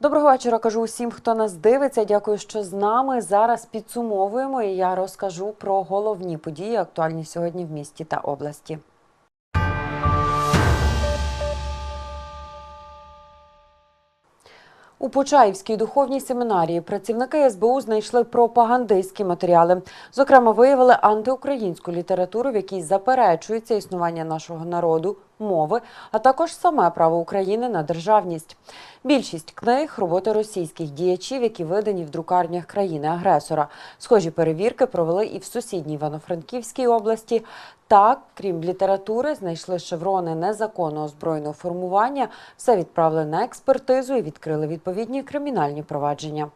Доброго вечора. Кажу усім, хто нас дивиться. Дякую, що з нами. Зараз підсумовуємо і я розкажу про головні події, актуальні сьогодні в місті та області. У Почаївській духовній семінарії працівники СБУ знайшли пропагандистські матеріали. Зокрема, виявили антиукраїнську літературу, в якій заперечується існування нашого народу, мови, а також саме право України на державність. Більшість книг роботи російських діячів, які видані в друкарнях країни-агресора. Схожі перевірки провели і в сусідній Івано-Франківській області. Так, крім літератури, знайшли шеврони незаконного збройного формування. Все відправили на експертизу і відкрили відповідні кримінальні провадження.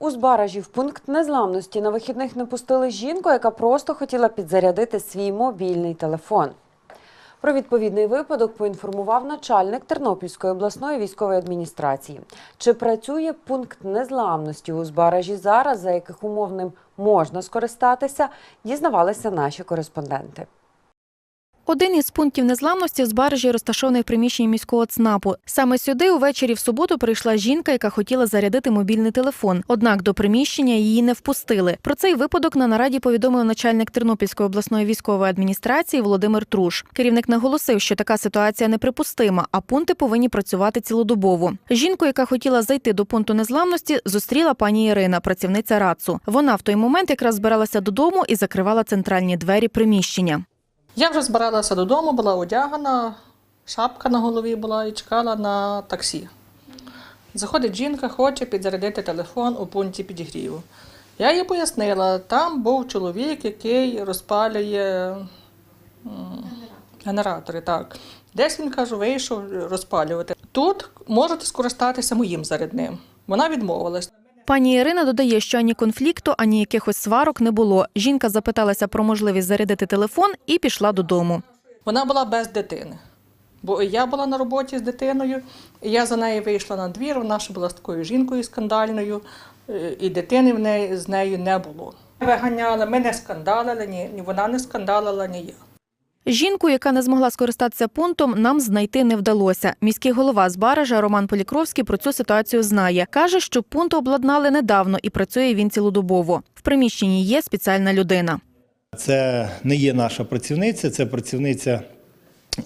У Збаражі в пункт незламності на вихідних не пустили жінку, яка просто хотіла підзарядити свій мобільний телефон. Про відповідний випадок поінформував начальник Тернопільської обласної військової адміністрації. Чи працює пункт незламності у Збаражі зараз, за яких умов ним можна скористатися, дізнавалися наші кореспонденти. Один із пунктів незламності в Збаражі розташований в приміщенні міського ЦНАПу. Саме сюди увечері в суботу прийшла жінка, яка хотіла зарядити мобільний телефон. Однак до приміщення її не впустили. Про цей випадок на нараді повідомив начальник Тернопільської обласної військової адміністрації Володимир Труш. Керівник наголосив, що така ситуація неприпустима, а пункти повинні працювати цілодобово. Жінку, яка хотіла зайти до пункту незламності, зустріла пані Ірина, працівниця РАЦУ. Вона в той момент якраз збиралася додому і закривала центральні двері приміщення. Я вже збиралася додому, була одягана, шапка на голові була і чекала на таксі. Заходить жінка, хоче підзарядити телефон у пункті підігріву. Я їй пояснила, там був чоловік, який розпалює генератори. Так. Десь він кажу, вийшов розпалювати. Тут можете скористатися моїм зарядним. Вона відмовилась. Пані Ірина додає, що ані конфлікту, ані якихось сварок не було. Жінка запиталася про можливість зарядити телефон і пішла додому. Вона була без дитини. Бо я була на роботі з дитиною, і я за нею вийшла на двір. Вона ще була з такою жінкою скандальною, е, і дитини в неї з нею не було. Виганяли, ми не скандалили, ні, ні вона не скандалила, ні я. Жінку, яка не змогла скористатися пунктом, нам знайти не вдалося. Міський голова з Баража Роман Полікровський про цю ситуацію знає. Каже, що пункт обладнали недавно і працює він цілодобово. В приміщенні є спеціальна людина. Це не є наша працівниця, це працівниця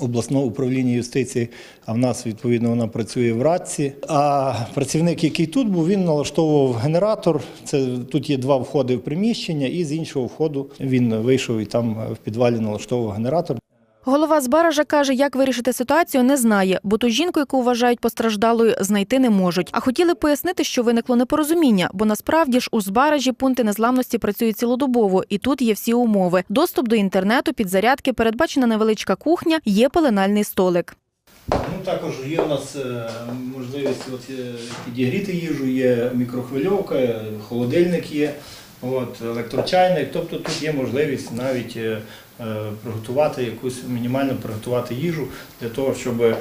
обласного управління юстиції, а в нас, відповідно, вона працює в Радці. А працівник, який тут був, він налаштовував генератор. Це тут є два входи в приміщення, і з іншого входу він вийшов і там в підвалі налаштовував генератор. Голова з Баража каже, як вирішити ситуацію, не знає, бо ту жінку, яку вважають постраждалою, знайти не можуть. А хотіли пояснити, що виникло непорозуміння, бо насправді ж у Збаражі пункти незламності працюють цілодобово, і тут є всі умови: доступ до інтернету, підзарядки, передбачена невеличка кухня, є пеленальний столик. Ну також є у нас е, можливість от, е, підігріти їжу, є мікрохвильовка, холодильник є, от, електрочайник. Тобто тут є можливість навіть е, е, приготувати якусь мінімально приготувати їжу для того, щоб е,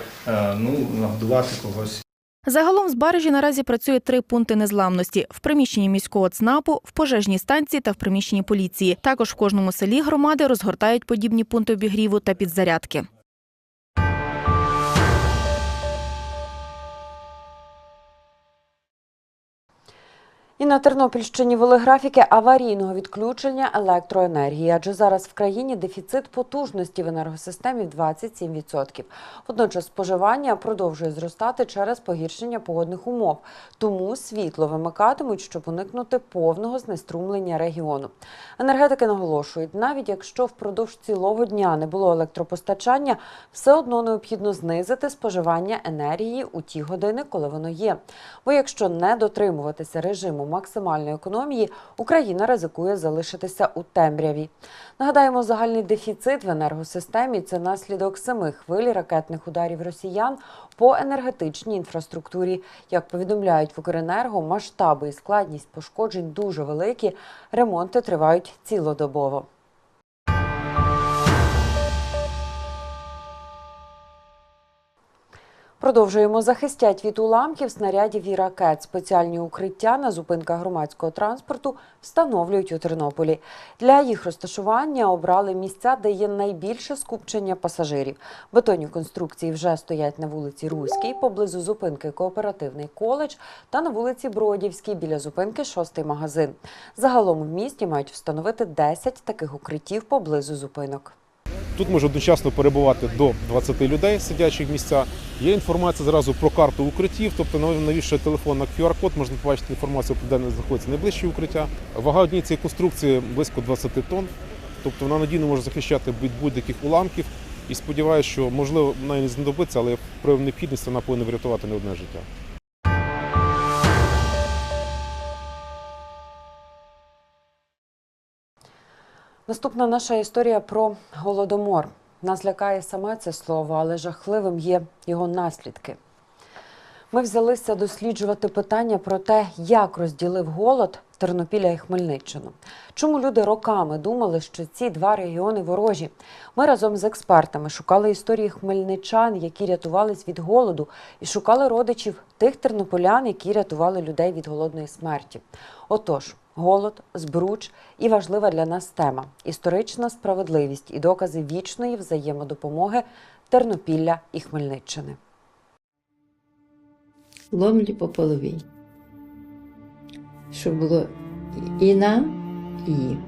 ну, нагодувати когось. Загалом в Збаражі наразі працює три пункти незламності в приміщенні міського ЦНАПу, в пожежній станції та в приміщенні поліції. Також в кожному селі громади розгортають подібні пункти обігріву та підзарядки. І на Тернопільщині вели графіки аварійного відключення електроенергії, адже зараз в країні дефіцит потужності в енергосистемі 27%. Водночас споживання продовжує зростати через погіршення погодних умов. Тому світло вимикатимуть, щоб уникнути повного знеструмлення регіону. Енергетики наголошують, навіть якщо впродовж цілого дня не було електропостачання, все одно необхідно знизити споживання енергії у ті години, коли воно є. Бо якщо не дотримуватися режиму максимальної економії, Україна ризикує залишитися у темряві. Нагадаємо, загальний дефіцит в енергосистемі це наслідок семи хвиль ракетних ударів росіян по енергетичній інфраструктурі. Як повідомляють в Укренерго, масштаби і складність пошкоджень дуже великі. Ремонти тривають цілодобово. Продовжуємо захистять від уламків, снарядів і ракет. Спеціальні укриття на зупинках громадського транспорту встановлюють у Тернополі. Для їх розташування обрали місця, де є найбільше скупчення пасажирів. Бетонні конструкції вже стоять на вулиці Руській, поблизу зупинки Кооперативний коледж та на вулиці Бродівській біля зупинки Шостий магазин. Загалом в місті мають встановити 10 таких укриттів поблизу зупинок. Тут може одночасно перебувати до 20 людей, сидячих в місцях. Є інформація зразу про карту укриттів, тобто навіщо телефон на QR-код, можна побачити інформацію де знаходиться найближче укриття. Вага однієї цієї конструкції близько 20 тонн, тобто вона надійно може захищати від будь-яких уламків. І сподіваюся, що можливо вона не знадобиться, але при необхідності вона повинна врятувати не одне життя. Наступна наша історія про голодомор. Нас лякає саме це слово, але жахливим є його наслідки. Ми взялися досліджувати питання про те, як розділив голод Тернопіля і Хмельниччину. Чому люди роками думали, що ці два регіони ворожі? Ми разом з експертами шукали історії хмельничан, які рятувались від голоду, і шукали родичів тих тернополян, які рятували людей від голодної смерті. Отож, голод, збруч і важлива для нас тема історична справедливість і докази вічної взаємодопомоги Тернопілля і Хмельниччини. ломлі по половині. Щоб було і нам, і їм.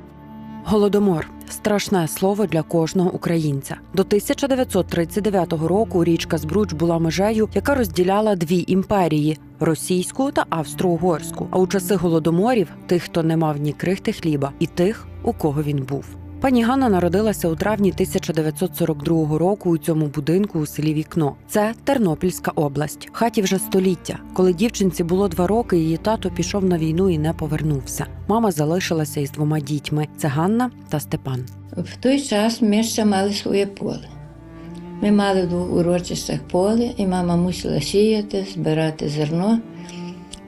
Голодомор страшне слово для кожного українця. До 1939 року річка Збруч була межею, яка розділяла дві імперії російську та австро-угорську. А у часи голодоморів тих, хто не мав ні крихти хліба, і тих, у кого він був. Пані Ганна народилася у травні 1942 року у цьому будинку у селі Вікно. Це Тернопільська область. Хаті вже століття. Коли дівчинці було два роки, її тато пішов на війну і не повернувся. Мама залишилася із двома дітьми: це Ганна та Степан. В той час ми ще мали своє поле. Ми мали в двох урочистях поле, і мама мусила сіяти, збирати зерно,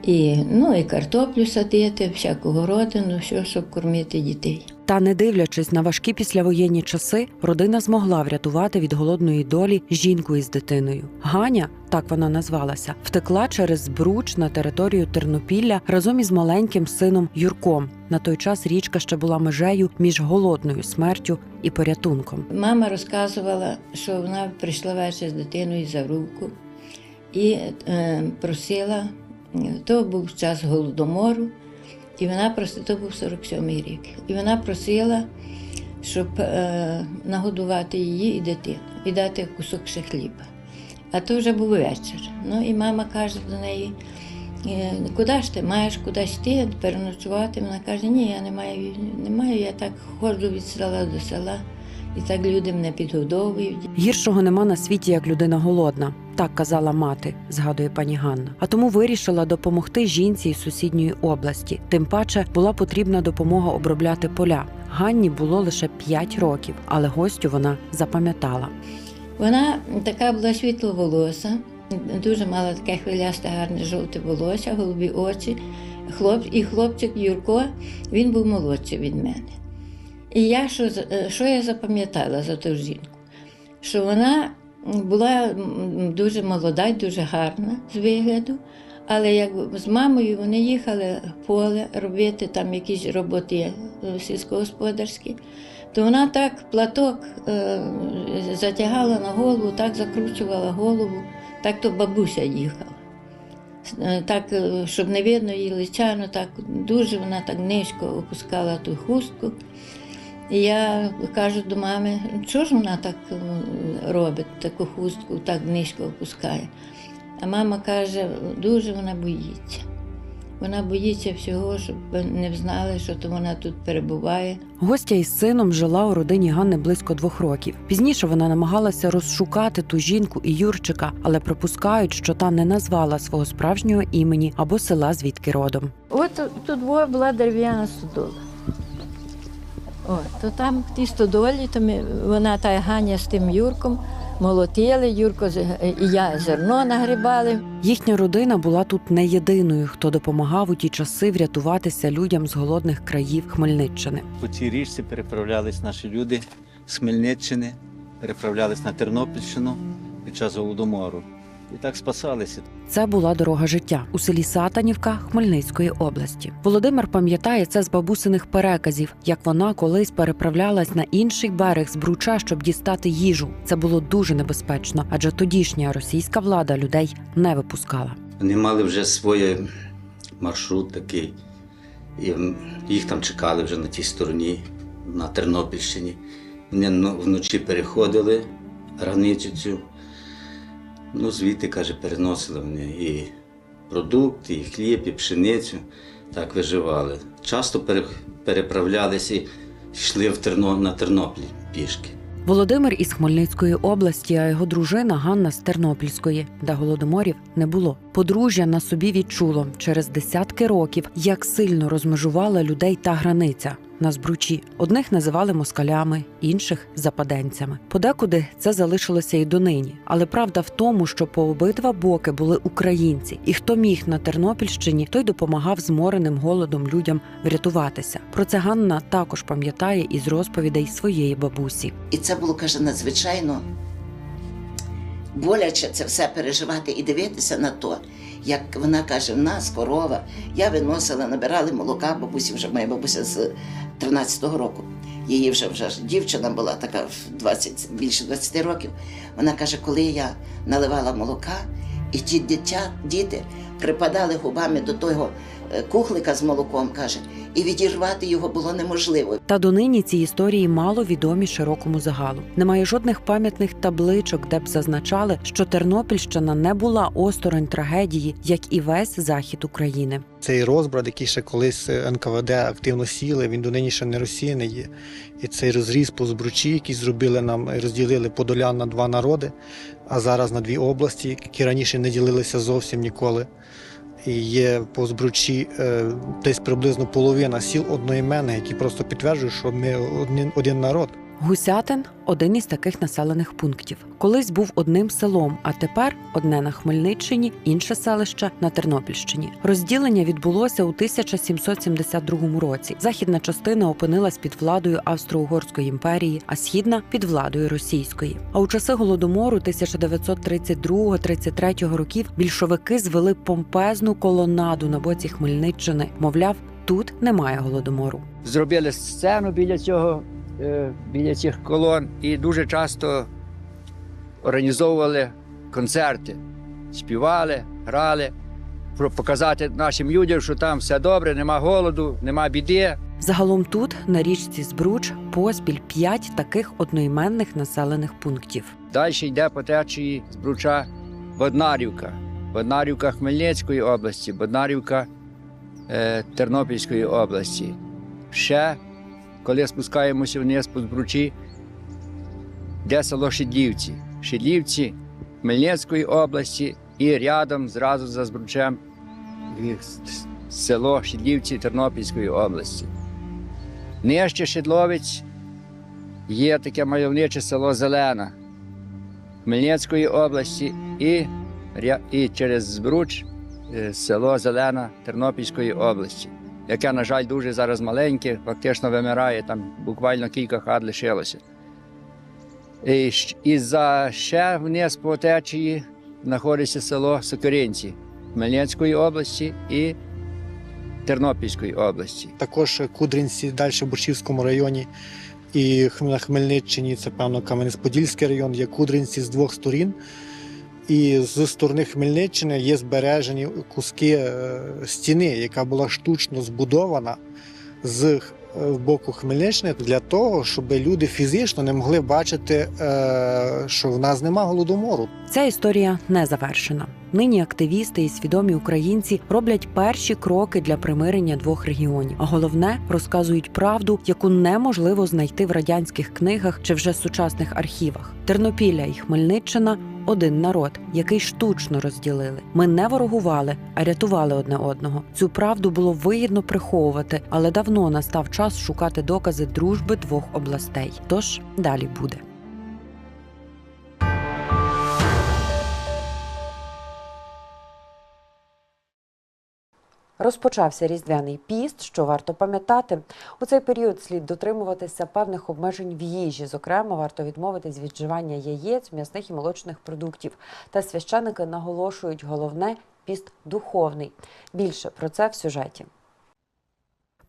і, ну, і картоплю садити, всяку городину, все, щоб кормити дітей. Та не дивлячись на важкі післявоєнні часи, родина змогла врятувати від голодної долі жінку із дитиною. Ганя, так вона назвалася, втекла через збруч на територію Тернопілля разом із маленьким сином Юрком. На той час річка ще була межею між голодною смертю і порятунком. Мама розказувала, що вона прийшла вечір з дитиною за руку і е, просила, то був час голодомору, і вона просила, то був 47-й рік. І вона просила, щоб е, нагодувати її і дитину, і дати кусок ще хліба. А то вже був вечір. Ну і мама каже до неї, «Е, куди ж ти маєш кудись йти, переночувати? Вона каже, ні, я не маю, не маю, я так ходжу від села до села. І так люди мене підгодовують. Гіршого нема на світі, як людина голодна. Так казала мати, згадує пані Ганна. А тому вирішила допомогти жінці із сусідньої області. Тим паче була потрібна допомога обробляти поля. Ганні було лише 5 років, але гостю вона запам'ятала. Вона така була світловолоса, дуже мала таке хвилясте, гарне жовте волосся, голубі очі. Хлоп, і хлопчик Юрко, він був молодший від мене. І я що, е, що я запам'ятала за ту жінку? Що вона була дуже молода й дуже гарна з вигляду, але як з мамою вони їхали в поле робити там якісь роботи е, сільськогосподарські, то вона так платок е, затягала на голову, так закручувала голову, так то бабуся їхала. Е, Так, щоб не видно її лиця, ну так дуже вона так низько опускала ту хустку. І я кажу до мами, чого ж вона так е, робить, таку хустку так низько опускає. А мама каже, дуже вона боїться. Вона боїться всього, щоб не знали, що то вона тут перебуває. Гостя із сином жила у родині Ганни близько двох років. Пізніше вона намагалася розшукати ту жінку і Юрчика, але припускають, що та не назвала свого справжнього імені або села, звідки родом. От тут була дерев'яна стодола. О, то там в тій стодолі, то ми, вона та Ганя з тим Юрком молотили, Юрко з- і я зерно нагрібали. Їхня родина була тут не єдиною, хто допомагав у ті часи врятуватися людям з голодних країв Хмельниччини. По цій річці переправлялись наші люди з Хмельниччини, переправлялись на Тернопільщину під час голодомору. І так спасалися. Це була дорога життя у селі Сатанівка Хмельницької області. Володимир пам'ятає це з бабусиних переказів, як вона колись переправлялась на інший берег з Бруча, щоб дістати їжу. Це було дуже небезпечно, адже тодішня російська влада людей не випускала. Вони мали вже свій маршрут такий. І їх там чекали вже на тій стороні, на Тернопільщині. Вони вночі переходили границю цю. Ну, звідти, каже, переносили вони і продукти, і хліб, і пшеницю. Так виживали. Часто переправлялися і йшли в Терно, на Тернопіль пішки. Володимир із Хмельницької області, а його дружина Ганна з Тернопільської, де голодоморів не було. Подружжя на собі відчуло через десятки років, як сильно розмежувала людей та границя на збручі. Одних називали москалями, інших западенцями. Подекуди це залишилося і донині. Але правда в тому, що по обидва боки були українці, і хто міг на Тернопільщині, той допомагав змореним голодом людям врятуватися. Про це Ганна також пам'ятає із розповідей своєї бабусі. І це було, каже, надзвичайно боляче це все переживати і дивитися на то, як вона каже, в нас корова. Я виносила, набирали молока, бабусі вже моя бабуся з 13-го року. Її вже вже дівчина була така в 20, більше 20 років. Вона каже, коли я наливала молока, і ті дитя, діти припадали губами до того кухлика з молоком, каже, і відірвати його було неможливо. Та донині ці історії мало відомі широкому загалу. Немає жодних пам'ятних табличок, де б зазначали, що Тернопільщина не була осторонь трагедії, як і весь захід України. Цей розбрат, який ще колись НКВД активно сіли, він донині ще не розсіяний є. І цей розріз по збручі, який зробили нам, розділили Подолян на два народи, а зараз на дві області, які раніше не ділилися зовсім ніколи. Є по збручі е, десь приблизно половина сіл одноіменних, які просто підтверджують, що ми один народ. Гусятин один із таких населених пунктів. Колись був одним селом, а тепер одне на Хмельниччині, інше селище на Тернопільщині. Розділення відбулося у 1772 році. Західна частина опинилась під владою Австро-Угорської імперії, а східна під владою російської. А у часи голодомору 1932-33 років більшовики звели помпезну колонаду на боці Хмельниччини. Мовляв, тут немає голодомору. зробили сцену біля цього, біля цих колон і дуже часто організовували концерти, співали, грали, про показати нашим людям, що там все добре, нема голоду, нема біди. Загалом тут, на річці Збруч, поспіль п'ять таких одноіменних населених пунктів. Далі йде по течії з Бруча Боднарівка, Боднарівка Хмельницької області, Боднарівка е, Тернопільської області. Ще, коли спускаємося вниз по Збручі, де село Шидлівці. Шидлівці Хмельницької області і рядом зразу за Збручем село Шидлівці Тернопільської області. Нижче Шидловець є таке мальовниче село Зелена Хмельницької області і, і через Збруч е, село Зелена Тернопільської області, яке, на жаль, дуже зараз маленьке, фактично вимирає, там буквально кілька хат лишилося. І, і за ще вниз по течії знаходиться село Сокиринці Хмельницької області і Тернопільської області. Також Кудринці далі в Борщівському районі і на Хмельниччині, це певно Кам'янець-Подільський район, є Кудринці з двох сторін. І з сторони Хмельниччини є збережені куски е, стіни, яка була штучно збудована з е, боку Хмельниччини для того, щоб люди фізично не могли бачити, е, що в нас нема голодомору. Ця історія не завершена. Нині активісти і свідомі українці роблять перші кроки для примирення двох регіонів. А головне розказують правду, яку неможливо знайти в радянських книгах чи вже сучасних архівах. Тернопілля і Хмельниччина один народ, який штучно розділили. Ми не ворогували, а рятували одне одного. Цю правду було вигідно приховувати, але давно настав час шукати докази дружби двох областей. Тож далі буде. Розпочався різдвяний піст, що варто пам'ятати. У цей період слід дотримуватися певних обмежень в їжі. Зокрема, варто відмовитись від вживання яєць, м'ясних і молочних продуктів. Та священики наголошують головне піст духовний. Більше про це в сюжеті.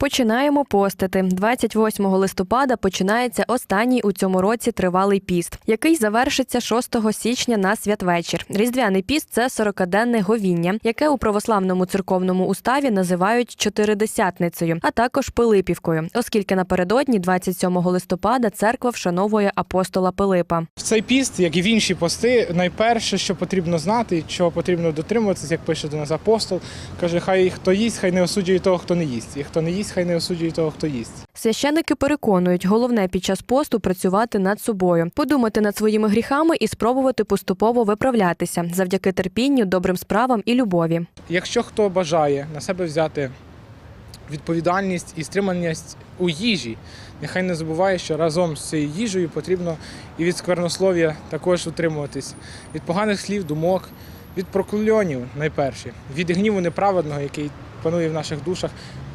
Починаємо постити. 28 листопада починається останній у цьому році тривалий піст, який завершиться 6 січня на святвечір. Різдвяний піст це 40-денне говіння, яке у православному церковному уставі називають чотиридесятницею, а також Пилипівкою, оскільки напередодні, 27 листопада, церква вшановує апостола Пилипа. В цей піст, як і в інші пости, найперше, що потрібно знати, чого потрібно дотримуватися, як пише до нас апостол, каже, хай хто їсть, хай не осуджує того, хто не їсть. І хто не їсть, хай не осуджує того, хто їсть. Священники переконують, головне під час посту працювати над собою, подумати над своїми гріхами і спробувати поступово виправлятися завдяки терпінню, добрим справам і любові. Якщо хто бажає на себе взяти відповідальність і стриманість у їжі, нехай не забуває, що разом з цією їжею потрібно і від сквернослов'я також утримуватись, від поганих слів, думок, від прокльонів найперше, від гніву неправедного, який панує в наших душах,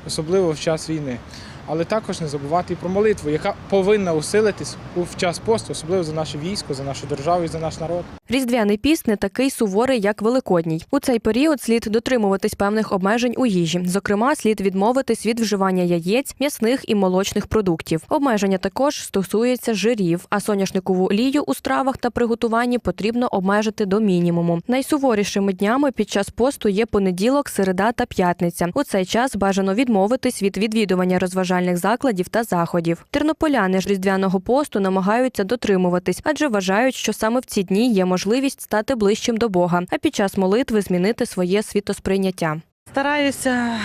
особливо в час війни. Але також не забувати і про молитву, яка повинна усилитись в час посту, особливо за наше військо, за нашу державу і за наш народ. Різдвяний піст не такий суворий, як великодній. У цей період слід дотримуватись певних обмежень у їжі. Зокрема, слід відмовитись від вживання яєць, м'ясних і молочних продуктів. Обмеження також стосується жирів, а соняшникову олію у стравах та приготуванні потрібно обмежити до мінімуму. Найсуворішими днями під час посту є понеділок, середа та п'ятниця. У цей час бажано відмовитись від відвідування розважальних закладів та заходів. Тернополяни ж різдвяного посту намагаються дотримуватись, адже вважають, що саме в ці дні є можливість стати ближчим до Бога, а під час молитви змінити своє світосприйняття. Стараюся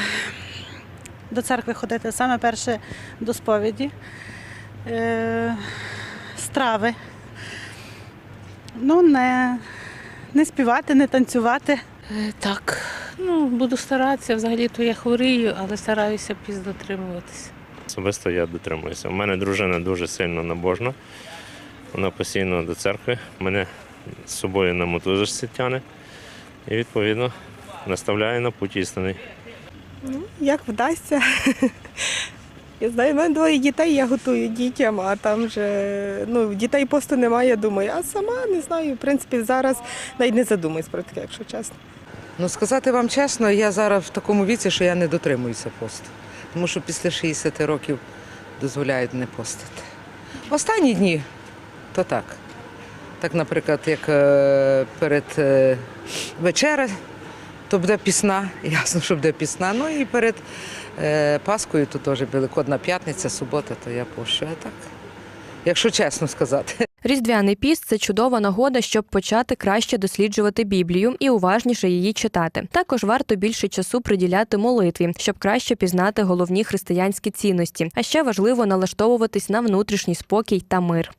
до церкви ходити саме перше до сповіді, е, страви. Ну, не, не співати, не танцювати. Е, Так, ну буду старатися. Взагалі то я хворію, але стараюся піст дотримуватися. Особисто я дотримуюся. У мене дружина дуже сильно набожна. Вона постійно до церкви. Мене з собою на мотузочці тяне. І відповідно наставляє на путь істини. Ну, як вдасться. Я знаю, в мене двоє дітей, я готую дітям, а там же ну, дітей посту немає, я думаю, а сама не знаю. В принципі, зараз навіть не задумуюсь про таке, якщо чесно. Ну, сказати вам чесно, я зараз в такому віці, що я не дотримуюся посту. Тому що після 60 років дозволяють не постити. Останні дні то так. Так, наприклад, як е, перед е, вечерею, то буде пісна, ясно, що буде пісна. Ну і перед е, Паскою, то теж Великодна п'ятниця, субота, то я пощу. А так, якщо чесно сказати. Різдвяний піст це чудова нагода, щоб почати краще досліджувати Біблію і уважніше її читати. Також варто більше часу приділяти молитві, щоб краще пізнати головні християнські цінності. А ще важливо налаштовуватись на внутрішній спокій та мир.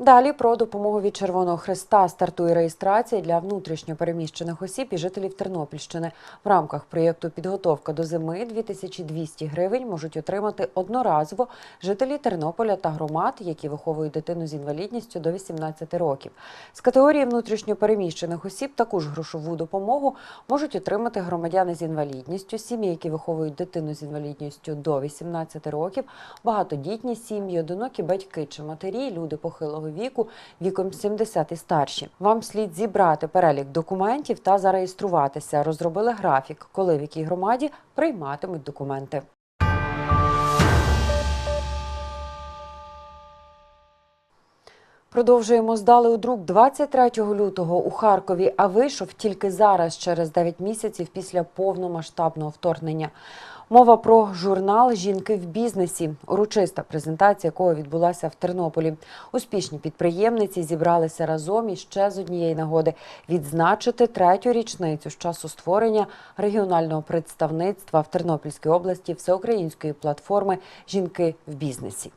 Далі про допомогу від Червоного Христа стартує реєстрація для внутрішньо переміщених осіб і жителів Тернопільщини. В рамках проєкту Підготовка до зими 2200 гривень можуть отримати одноразово жителі Тернополя та громад, які виховують дитину з інвалідністю до 18 років. З категорії внутрішньо переміщених осіб таку ж грошову допомогу можуть отримати громадяни з інвалідністю, сім'ї, які виховують дитину з інвалідністю до 18 років, багатодітні сім'ї, одинокі батьки чи матері, люди похилого віку, віком 70 і старші. Вам слід зібрати перелік документів та зареєструватися. Розробили графік, коли в якій громаді прийматимуть документи. Продовжуємо здали у друк 23 лютого у Харкові, а вийшов тільки зараз, через 9 місяців після повномасштабного вторгнення. Мова про журнал Жінки в бізнесі, урочиста презентація якого відбулася в Тернополі. Успішні підприємниці зібралися разом і ще з однієї нагоди відзначити третю річницю з часу створення регіонального представництва в Тернопільській області всеукраїнської платформи Жінки в бізнесі.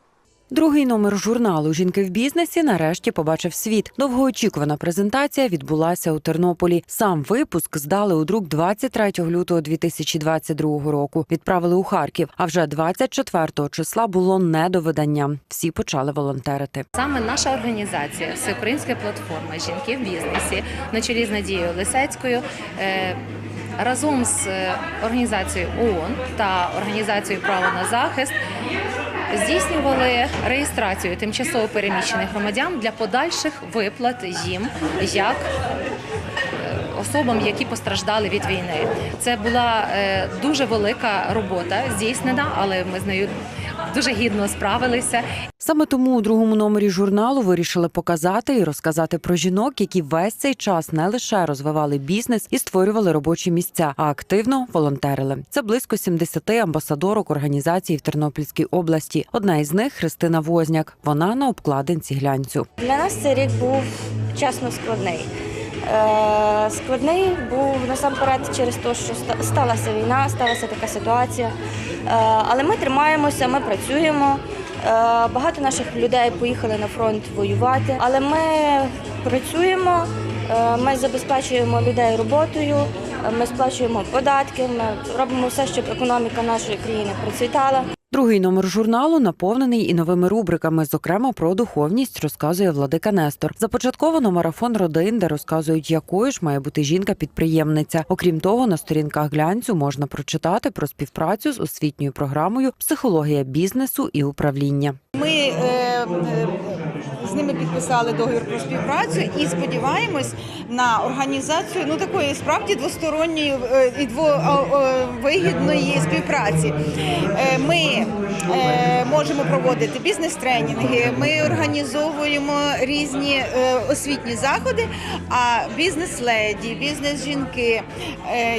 Другий номер журналу Жінки в бізнесі нарешті побачив світ. Довгоочікувана презентація відбулася у Тернополі. Сам випуск здали у друк 23 лютого 2022 року. Відправили у Харків. А вже 24 числа було не до видання. Всі почали волонтерити. Саме наша організація, всеукраїнська платформа Жінки в бізнесі на чолі з Надією Лисецькою. е, Разом з е, організацією ООН та організацією Право на захист здійснювали реєстрацію тимчасово переміщених громадян для подальших виплат їм як особам, які постраждали від війни. Це була е, дуже велика робота здійснена, але ми з нею дуже гідно справилися. Саме тому у другому номері журналу вирішили показати і розказати про жінок, які весь цей час не лише розвивали бізнес і створювали робочі місця, а активно волонтерили. Це близько 70 амбасадорок організацій в Тернопільській області. Одна із них Христина Возняк. Вона на обкладинці глянцю. Для нас цей рік був чесно складний. Е, складний був насамперед через те, що сталася війна, сталася така ситуація. Е, але ми тримаємося, ми працюємо. Е, багато наших людей поїхали на фронт воювати, але ми працюємо, ми забезпечуємо людей роботою, ми сплачуємо податки, ми робимо все, щоб економіка нашої країни процвітала. Другий номер журналу наповнений і новими рубриками, зокрема про духовність, розказує Владика Нестор. Започатковано марафон родин, де розказують, якою ж має бути жінка-підприємниця. Окрім того, на сторінках глянцю можна прочитати про співпрацю з освітньою програмою Психологія бізнесу і управління. Ми е, е, з ними підписали договір про співпрацю і сподіваємось на організацію ну такої справді двосторонньої е, і двовигідної співпраці. Е, Ми е, можемо проводити бізнес-тренінги, ми організовуємо різні освітні заходи. А бізнес-леді, бізнес-жінки,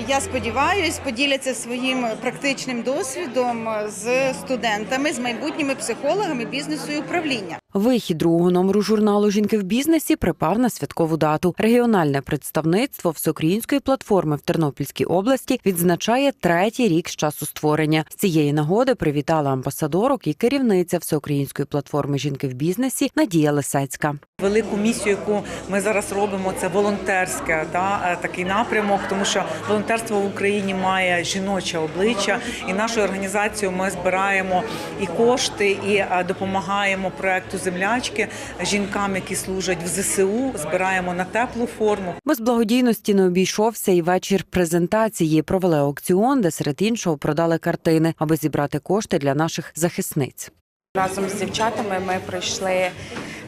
я сподіваюся, поділяться своїм практичним досвідом з студентами, з майбутніми психологами бізнесу і управління. Вихід другого номеру журналу Жінки в бізнесі припав на святкову дату. Регіональне представництво всеукраїнської платформи в Тернопільській області відзначає третій рік з часу створення. З цієї нагоди привітала амбасадорок і керівниця всеукраїнської платформи Жінки в бізнесі Надія Лисецька. Велику місію, яку ми зараз робимо, це волонтерське е, такий напрямок, тому що волонтерство в Україні має жіноче обличчя, і нашою організацією ми збираємо і кошти, і е, допомагаємо проекту землячки жінкам, які служать в ЗСУ. Збираємо на теплу форму. Без благодійності не обійшовся і вечір презентації. Провели аукціон, де серед іншого продали картини, аби зібрати кошти для наших захисниць. Разом з дівчатами ми пройшли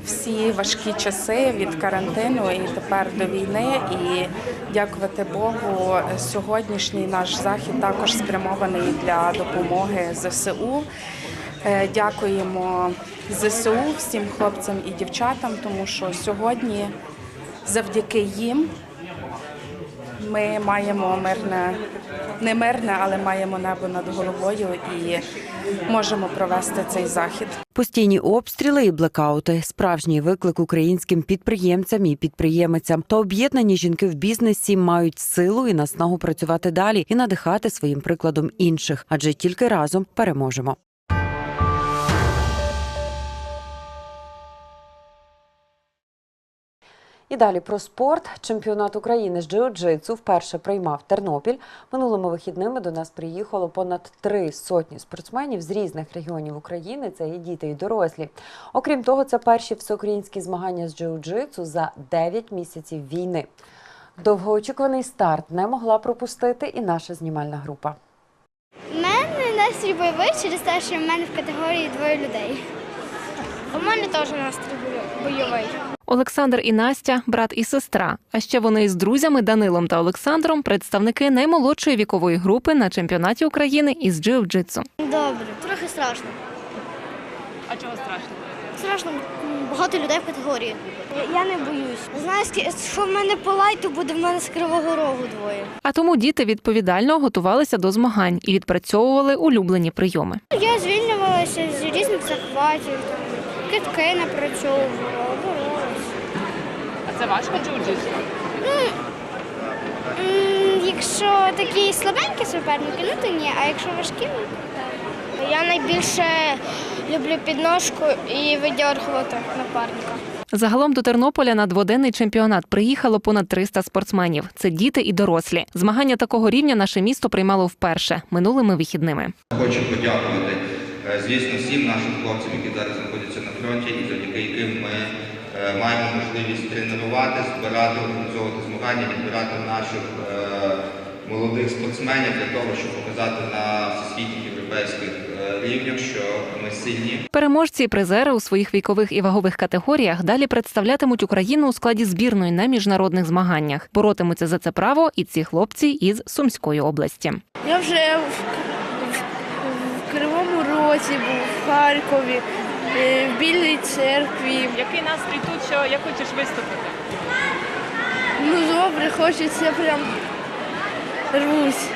всі важкі часи від карантину і тепер до війни. І дякувати Богу, сьогоднішній наш захід також спрямований для допомоги ЗСУ. Е, Дякуємо ЗСУ всім хлопцям і дівчатам, тому що сьогодні завдяки їм ми маємо мирне, не мирне, але маємо небо над головою і можемо провести цей захід. Постійні обстріли і блекаути справжній виклик українським підприємцям і підприємицям. Та об'єднані жінки в бізнесі мають силу і наснагу працювати далі і надихати своїм прикладом інших, адже тільки разом переможемо. І далі про спорт. Чемпіонат України з джиу-джитсу вперше приймав Тернопіль. Минулими вихідними до нас приїхало понад три сотні спортсменів з різних регіонів України. Це і діти, і дорослі. Окрім того, це перші всеукраїнські змагання з джиу-джитсу за 9 місяців війни. Довгоочікуваний старт не могла пропустити і наша знімальна група. У мене настрій бойовий через те, що в мене в категорії двоє людей. У мене теж настрій бойовий. Олександр і Настя брат і сестра. А ще вони із друзями Данилом та Олександром представники наймолодшої вікової групи на чемпіонаті України із джиу-джитсу. Добре, трохи страшно. А чого страшно? Страшно багато людей в категорії. Я не боюсь. Знаєш, що в мене по лайту буде, в мене з кривого рогу двоє. А тому діти відповідально готувалися до змагань і відпрацьовували улюблені прийоми. Я звільнювалася з різних захватів, китки напрацьовувала, це важко джиу-джитсу? Якщо такі слабенькі суперники, ну то ні, а якщо важкі, ну то так. Я найбільше Люблю підножку і видергувати напарника. Загалом до Тернополя на дводенний чемпіонат приїхало понад 300 спортсменів. Це діти і дорослі. Змагання такого рівня наше місто приймало вперше минулими вихідними. Хочу подякувати, е, звісно, всім нашим хлопцям, які зараз знаходяться на фронті, і завдяки яким ми е, маємо можливість тренувати, збирати, організовувати змагання, відбирати наших е, молодих спортсменів для того, щоб показати на всесвітніх європейських е, рівнях, що ми сильні. Переможці і призери у своїх вікових і вагових категоріях далі представлятимуть Україну у складі збірної на міжнародних змаганнях. Боротимуться за це право і ці хлопці із Сумської області. Я вже в, в, в Кривому Розі був, в Харкові, в Білій церкві. Який настрій тут, що як хочеш виступити? Ну добре, хочеться прям рвусь.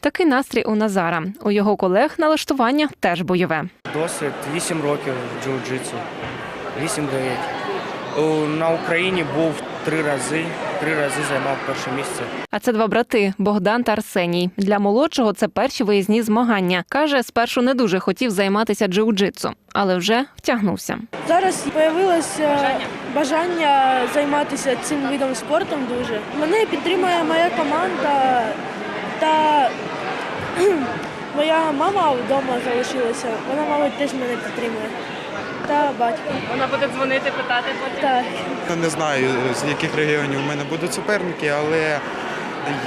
Такий настрій у Назара. У його колег налаштування теж бойове. Досвід 8 років джиу-джитсу. 8-9. На Україні був три рази. Три рази займав перше місце. А це два брати Богдан та Арсеній. Для молодшого це перші виїзні змагання. Каже, спершу не дуже хотів займатися джиу-джитсу, але вже втягнувся. Зараз з'явилося бажання займатися цим видом спорту дуже. Мене підтримує моя команда та моя мама вдома залишилася. Вона, мабуть, теж мене підтримує. Та батько. Вона буде дзвонити, питати потім. Так. Не знаю, з яких регіонів у мене будуть суперники, але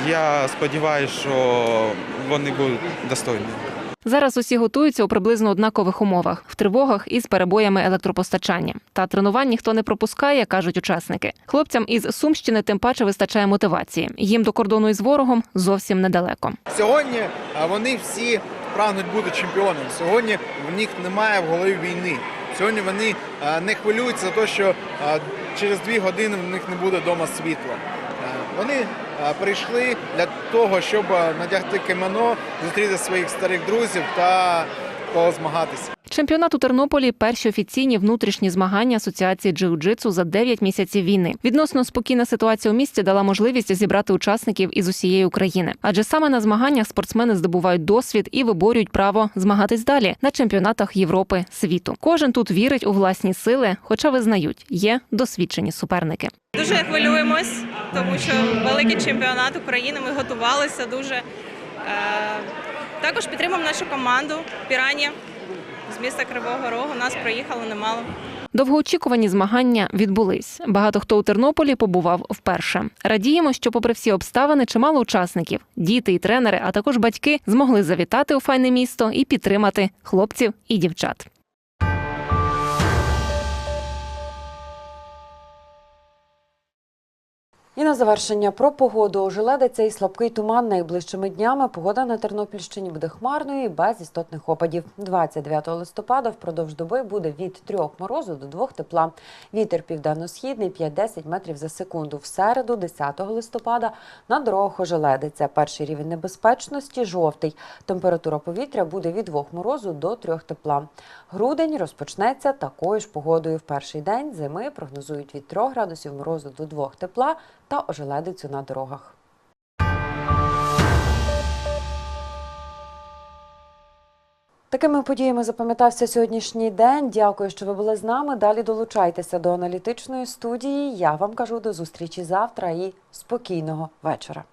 я сподіваюся, що вони будуть достойні. Зараз усі готуються у приблизно однакових умовах в тривогах із перебоями електропостачання. Та тренувань ніхто не пропускає, кажуть учасники. Хлопцям із Сумщини тим паче вистачає мотивації. Їм до кордону із ворогом зовсім недалеко. Сьогодні вони всі прагнуть бути чемпіонами. Сьогодні в них немає в голові війни. Сьогодні вони не хвилюються за те, що через дві години в них не буде вдома світла. Вони прийшли для того, щоб надягти кимоно, зустріти своїх старих друзів та позмагатися. Чемпіонат у Тернополі перші офіційні внутрішні змагання Асоціації джиу-джитсу за 9 місяців війни. Відносно спокійна ситуація у місті дала можливість зібрати учасників із усієї України. Адже саме на змаганнях спортсмени здобувають досвід і виборюють право змагатись далі на чемпіонатах Європи світу. Кожен тут вірить у власні сили, хоча визнають, є досвідчені суперники. Дуже хвилюємось, тому що великий чемпіонат України. Ми готувалися дуже. Е, Також підтримав нашу команду Пірані з міста Кривого Рогу. Нас приїхало немало. Довгоочікувані змагання відбулись. Багато хто у Тернополі побував вперше. Радіємо, що, попри всі обставини, чимало учасників, діти і тренери, а також батьки змогли завітати у файне місто і підтримати хлопців і дівчат. І на завершення про погоду. Ожеледиться і слабкий туман найближчими днями. Погода на Тернопільщині буде хмарною і без істотних опадів. 29 листопада впродовж доби буде від 3 морозу до 2 тепла. Вітер південно-східний 5-10 метрів за секунду. В середу, 10 листопада, на дорогах ожеледиться. Перший рівень небезпечності жовтий. Температура повітря буде від 2 морозу до 3 тепла. Грудень розпочнеться такою ж погодою. В перший день зими прогнозують від 3 градусів морозу до 2 тепла та ожеледицю на дорогах. Такими подіями запам'ятався сьогоднішній день. Дякую, що ви були з нами. Далі долучайтеся до аналітичної студії. Я вам кажу до зустрічі завтра і спокійного вечора.